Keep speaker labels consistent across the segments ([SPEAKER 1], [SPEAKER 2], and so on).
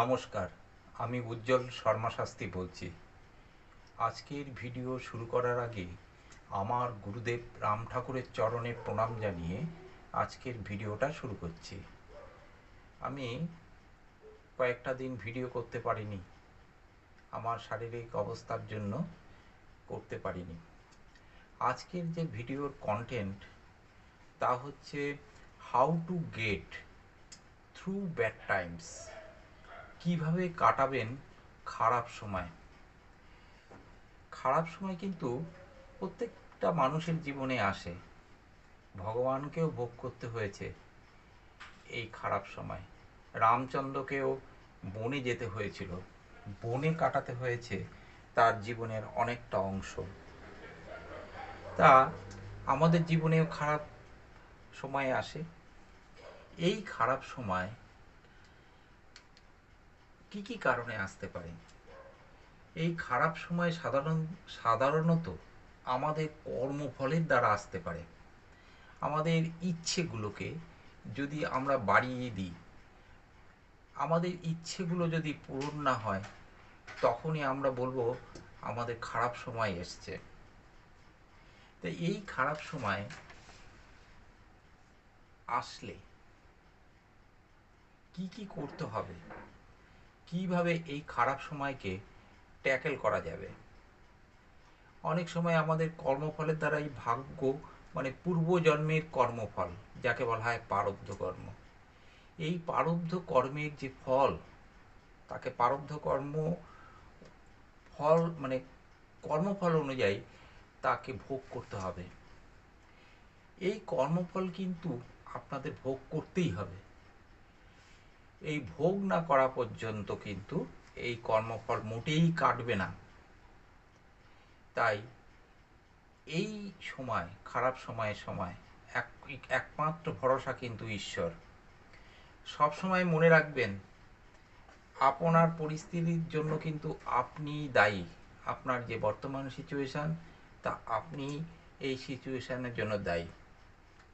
[SPEAKER 1] নমস্কার, আমি উজ্জ্বল শর্মা শাস্তি বলছি। আজকের ভিডিও শুরু করার আগে আমার গুরুদেব রাম ঠাকুরের চরণে প্রণাম জানিয়ে আজকের ভিডিওটা শুরু করছি। আমি কয়েকটা দিন ভিডিও করতে পারিনি, আমার শারীরিক অবস্থার জন্য করতে পারিনি। আজকের যে ভিডিওর কন্টেন্ট তা হচ্ছে how to get through bad times কীভাবে কাটাবেন খারাপ সময়? খারাপ সময় কিন্তু প্রত্যেকটা মানুষের জীবনে আসে। ভগবানকেও ভোগ করতে হয়েছে এই খারাপ সময়। রামচন্দ্রকেও বনে যেতে হয়েছিল। বনে কাটাতে হয়েছে তার জীবনের অনেকটা অংশ। তা আমাদের জীবনেও খারাপ সময় আসে। এই খারাপ সময় কি কি কারণে আসতে পারে? এই খারাপ সময় সাধারণ, সাধারণত আমাদের কর্মফলের দ্বারা আসতে পারে। আমাদের ইচ্ছেগুলোকে যদি আমরা বাড়িয়ে দিই, আমাদের ইচ্ছেগুলো যদি পূরণ না হয়, তখনই আমরা বলব আমাদের খারাপ সময় এসছে। তো এই খারাপ সময় আসলে কি কি করতে হবে? কীভাবে এই খারাপ সময়কে ট্যাকেল করা যাবে? অনেক সময় আমাদের কর্মফলের দ্বারাই ভাগ্য মানে পূর্বজন্মের কর্মফল, যাকে বলা হয় পারব্ধ কর্ম, এই পারব্ধ কর্মের যে ফল, তাকে পারব্ধ কর্ম ফল মানে কর্মফল অনুযায়ী তাকে ভোগ করতে হবে। এই কর্মফল কিন্তু আপনাদের ভোগ করতেই হবে। এই ভোগ না করা পর্যন্ত কিন্তু এই কর্মফল মোটেই কাটবে না। তাই এই সময়, খারাপ সময়ের সময়, এক, একমাত্র ভরসা কিন্তু ঈশ্বর। সব সময় মনে রাখবেন, আপনার পরিস্থিতির জন্য কিন্তু আপনি দায়ী। আপনার যে বর্তমান সিচুয়েশান তা আপনি এই সিচুয়েশানের জন্য দায়ী।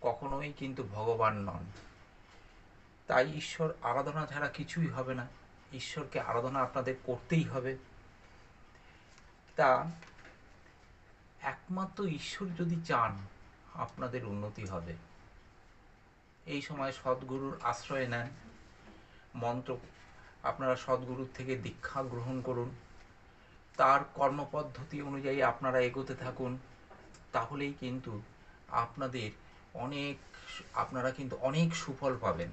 [SPEAKER 1] কখনোই কিন্তু ভগবান নন। তাই ঈশ্বর আরাধনা ছাড়া কিছুই হবে না। ঈশ্বরকে আরাধনা আপনাদের করতেই হবে। তা একমাত্র ঈশ্বর যদি চান, আপনাদের উন্নতি হবে। এই সময় সদ্গুরুর আশ্রয় নেন। মন্ত্র আপনারা সদ্গুরুর থেকে দীক্ষা গ্রহণ করুন। তার কর্মপদ্ধতি অনুযায়ী আপনারা এগোতে থাকুন। তাহলেই কিন্তু আপনাদের অনেক, আপনারা কিন্তু অনেক সুফল পাবেন।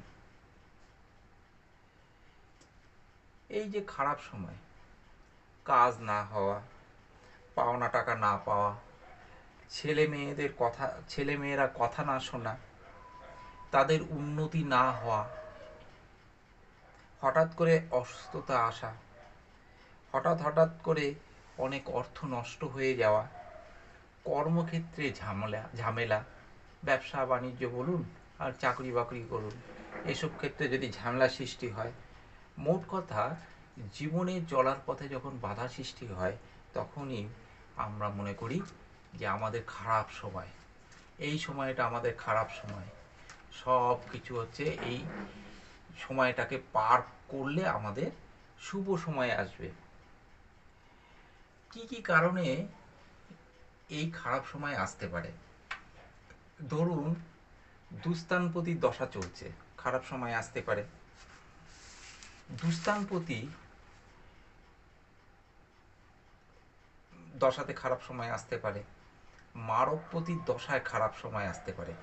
[SPEAKER 1] এই যে খারাপ সময়, কাজ না হওয়া, পাওনা টাকা না পাওয়া, ছেলে মেয়েদের কথা, ছেলে মেয়েরা কথা না শোনা, তাদের উন্নতি না হওয়া, হঠাৎ করে অসুস্থতা আসা, হঠাৎ হঠাৎ করে অনেক অর্থ নষ্ট হয়ে যাওয়া, কর্মক্ষেত্রে ঝামেলা ঝামেলা, ব্যবসা, বাণিজ্য বলুন আর চাকরি বাকরি করুন, এসব ক্ষেত্রে যদি ঝামেলা সৃষ্টি হয় মোট কথা, জীবনে চলার পথে যখন বাধা সৃষ্টি হয়, তখনই আমরা মনে করি যে আমাদের খারাপ সময়। এই সময়টা আমাদের খারাপ সময়। সব কিছু হচ্ছে এই সময়টাকে পার করলে আমাদের শুভ সময় আসবে। কি কি কারণে এই খারাপ সময় আসতে পারে? ধরুন, দুস্তানপতি দশা চলছে। খারাপ সময় আসতে পারে। দুস্তানপতি দশাতে খারাপ সময় আসতে পারে মারকপতির দশায় খারাপ সময় আসতে পারে।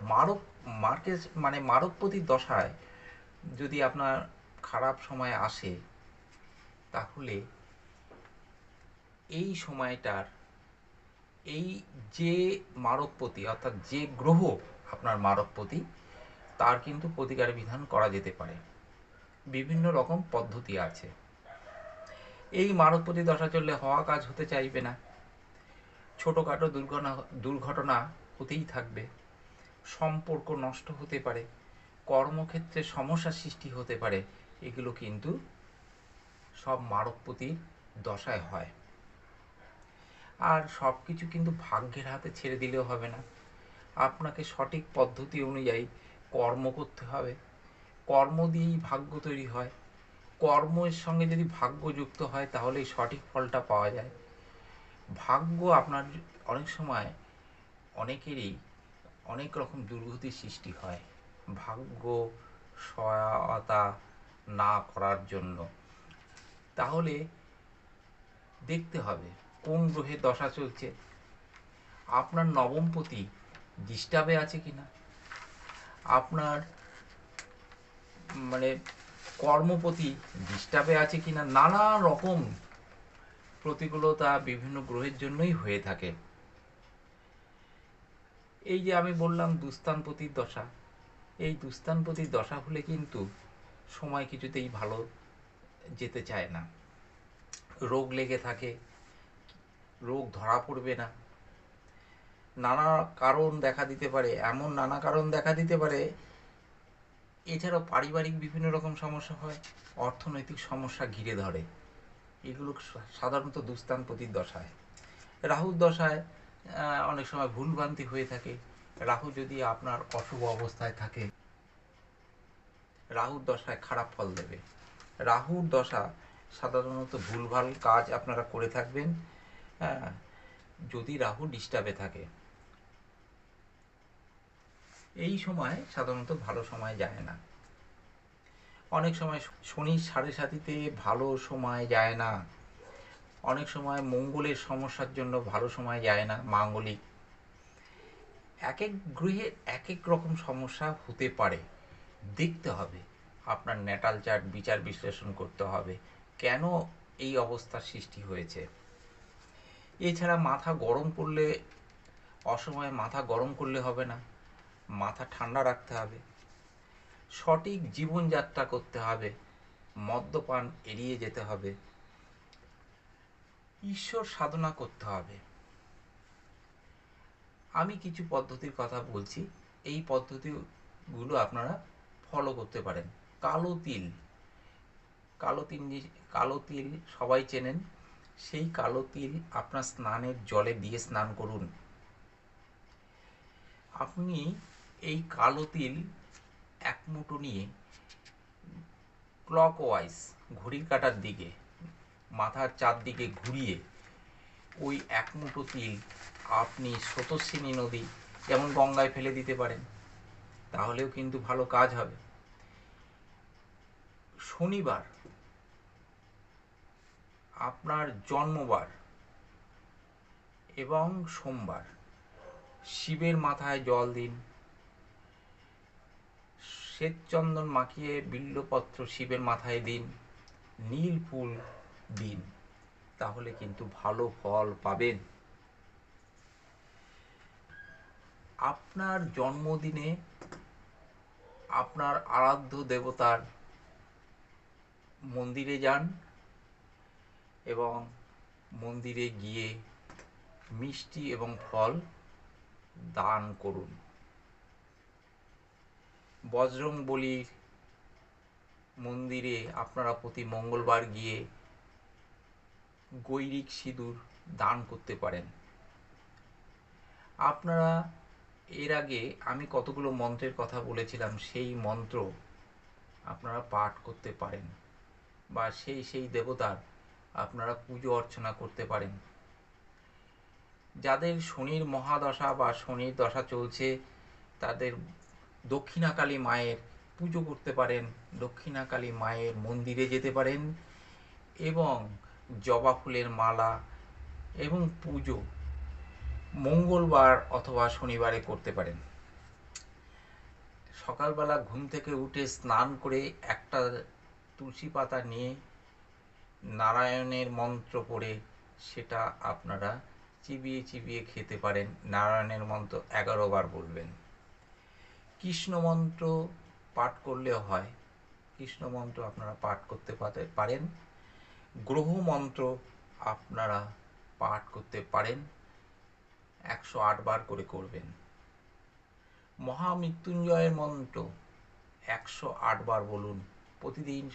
[SPEAKER 1] মারক মার্কেট মানে মারকপতির দশায় যদি আপনার খারাপ সময় আসে, তাহলে এই সময়টার, এই যে মারকপতি অর্থাৎ যে গ্রহ আপনার মারকপতি তার কিন্তু প্রতিকার বিধান করা যেতে পারে। বিভিন্ন রকম পদ্ধতি আছে। এই মারকপতি দশা চললে হওয়া কাজ হতে চাইবে না। ছোটোখাটো দুর্ঘটনা দুর্ঘটনা হতেই থাকবে। সম্পর্ক নষ্ট হতে পারে, কর্মক্ষেত্রে সমস্যা সৃষ্টি হতে পারে, এগুলো কিন্তু সব মারকপতির দশায় হয়। আর সব কিছু কিন্তু ভাগ্যের হাতে ছেড়ে দিলেও হবে না। আপনাকে সঠিক পদ্ধতি অনুযায়ী কর্ম করতে হবে। কর্ম দিয়েই ভাগ্য তৈরি হয়। কর্মের সঙ্গে যদি ভাগ্য যুক্ত হয় তাহলেই সঠিক ফলটা পাওয়া যায়। ভাগ্য আপনার অনেক সময় অনেকেরই অনেক রকম দুর্গতির সৃষ্টি হয়। ভাগ্য সহায়তা না করার জন্য। তাহলে দেখতে হবে, কোন গ্রহে দশা চলছে? আপনার নবমপতি ডিস্টার্বে আছে কিনা? আপনার মানে কর্মপতি ডিস্টার্বে আছে কিনা নানা রকম প্রতিকূলতা বিভিন্ন গ্রহের জন্যই হয়ে থাকে। এই যে আমি বললাম দুস্থানপতির দশা, এই দুস্থানপতির দশা হলে কিন্তু সময় কিছুতেই ভালো যেতে চায় না। রোগ লেগে থাকে, রোগ ধরা পড়বে না। নানা কারণ দেখা দিতে পারে, এমন নানা কারণ দেখা দিতে পারে এছাড়াও পারিবারিক বিভিন্ন রকম সমস্যা হয়, অর্থনৈতিক সমস্যা ঘিরে ধরে। এগুলো সাধারণত দুস্থানপতির দশায়। রাহুর দশায় অনেক সময় ভুলভ্রান্তি হয়ে থাকে। রাহু যদি আপনার অশুভ অবস্থায় থাকে রাহুর দশায় খারাপ ফল দেবে। রাহুর দশা সাধারণত ভুলভাল কাজ আপনারা করে থাকবেন। যদি রাহু ডিস্টার্বে থাকে। এই সময় সাধারণত ভালো সময় যায় না। অনেক সময় শনির সাড়ে সাতিতে ভালো সময় যায় না। অনেক সময় মঙ্গলের সমস্যার জন্য ভালো সময় যায় না, মাঙ্গলিক। এক এক গ্রহে এক এক রকম সমস্যা হতে পারে। দেখতে হবে, আপনার ন্যাটাল চার্ট বিচার বিশ্লেষণ করতে হবে, কেন এই অবস্থার সৃষ্টি হয়েছে। এছাড়া মাথা গরম করলে, অসময়ে মাথা গরম করলে হবে না। মাথা ঠান্ডা রাখতে হবে। সঠিক জীবনযাত্রা করতে হবে। মদ্যপান এড়িয়ে যেতে হবে। ঈশ্বর সাধনা করতে হবে। আমি কিছু পদ্ধতির কথা বলছি। এই পদ্ধতিগুলো আপনারা ফলো করতে পারেন। কালো তিল। কালো তিল কালো তিল সবাই চেনেন। সেই কালো তিল আপনার স্নানের জলে দিয়ে স্নান করুন। আপনি এই কালো তিল এক মুঠো নিয়ে ক্লকওয়াইজ ঘড়ির কাটার দিকে, মাথার চারদিকে ঘুরিয়ে ওই এক মুঠো তিল আপনি স্রোতস্বিনী নদী যেমন গঙ্গায় ফেলে দিতে পারেন, তাহলেও কিন্তু ভালো কাজ হবে। শনিবার, আপনার জন্মবার এবং সোমবার, শিবের মাথায় জল দিন শ্বেতচন্দন মাখিয়ে বিল্লপত্র শিবের মাথায় দিন, নীল ফুল দিন, তাহলে কিন্তু ভালো ফল পাবেন। আপনার জন্মদিনে আপনার আরাধ্য দেবতার মন্দিরে যান এবং মন্দিরে গিয়ে মিষ্টি এবং ফল দান করুন। বজরং বলির মন্দিরে আপনারা প্রতি মঙ্গলবার গিয়ে গৈরিক সিঁদুর দান করতে পারেন। আপনারা এর আগে আমি কতগুলো মন্ত্রের কথা বলেছিলাম, সেই মন্ত্র আপনারা পাঠ করতে পারেন বা সেই সেই দেবতার আপনারা পুজো অর্চনা করতে পারেন। যাদের শনির মহাদশা বা শনির দশা চলছে, তাদের দক্ষিণাকালী মায়ের পুজো করতে পারেন, দক্ষিণাকালী মায়ের মন্দিরে যেতে পারেন এবং জবা ফুলের মালা এবং পুজো মঙ্গলবার অথবা শনিবারে করতে পারেন। সকালবেলা ঘুম থেকে উঠে স্নান করে একটা তুলসী পাতা নিয়ে নারায়ণের মন্ত্র পড়ে সেটা আপনারা চিবিয়ে চিবিয়ে খেতে পারেন। নারায়ণের মন্ত্র এগারো বার বলবেন। কৃষ্ণ মন্ত্র পাঠ করলেও হয়। কৃষ্ণ মন্ত্র আপনারা পাঠ করতে পারেন। গ্রহ মন্ত্র আপনারা পাঠ করতে পারেন। একশো আট বার করে করবেন। মহামৃত্যুঞ্জয়ের মন্ত্র একশো আট বার বলুন। প্রতিদিন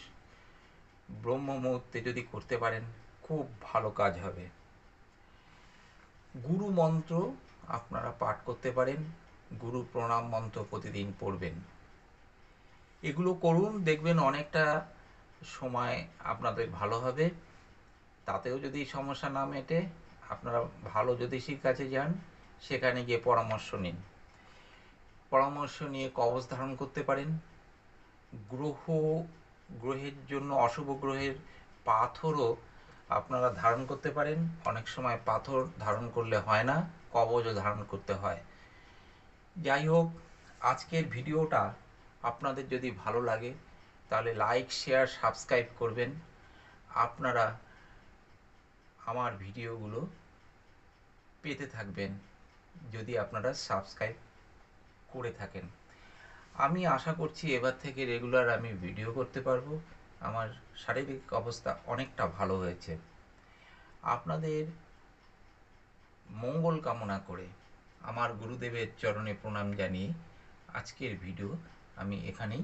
[SPEAKER 1] ব্রহ্ম মুহূর্তে যদি করতে পারেন, খুব ভালো কাজ হবে। গুরু মন্ত্র আপনারা পাঠ করতে পারেন। গুরু প্রণাম মন্ত্র প্রতিদিন পড়বেন। এগুলো করুন, দেখবেন অনেকটা সময় আপনাদের ভালো হবে। তাতেও যদি সমস্যা না মেটে, আপনারা ভালো জ্যোতিষীর কাছে যান, সেখানে গিয়ে পরামর্শ নিন। পরামর্শ নিয়ে কবচ ধারণ করতে পারেন। গ্রহ, গ্রহের জন্য অশুভ গ্রহের পাথরও আপনারা ধারণ করতে পারেন। অনেক সময় পাথর ধারণ করলে হয় না, কবচও ধারণ করতে হয়। যাই হোক, আজকের ভিডিওটা আপনাদের যদি ভালো লাগে, তাহলে লাইক শেয়ার সাবস্ক্রাইব করবেন। আপনারা আমার ভিডিওগুলো পেতে থাকবেন, যদি আপনারা সাবস্ক্রাইব করে থাকেন। আমি আশা করছি এবার থেকে রেগুলার আমি ভিডিও করতে পারব। আমার শারীরিক অবস্থা অনেকটা ভালো হয়েছে। আপনাদের মঙ্গল কামনা করে আমার গুরুদেবের চরণে প্রণাম জানিয়ে আজকের ভিডিও আমি এখানেই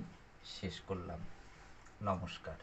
[SPEAKER 1] শেষ করলাম। নমস্কার।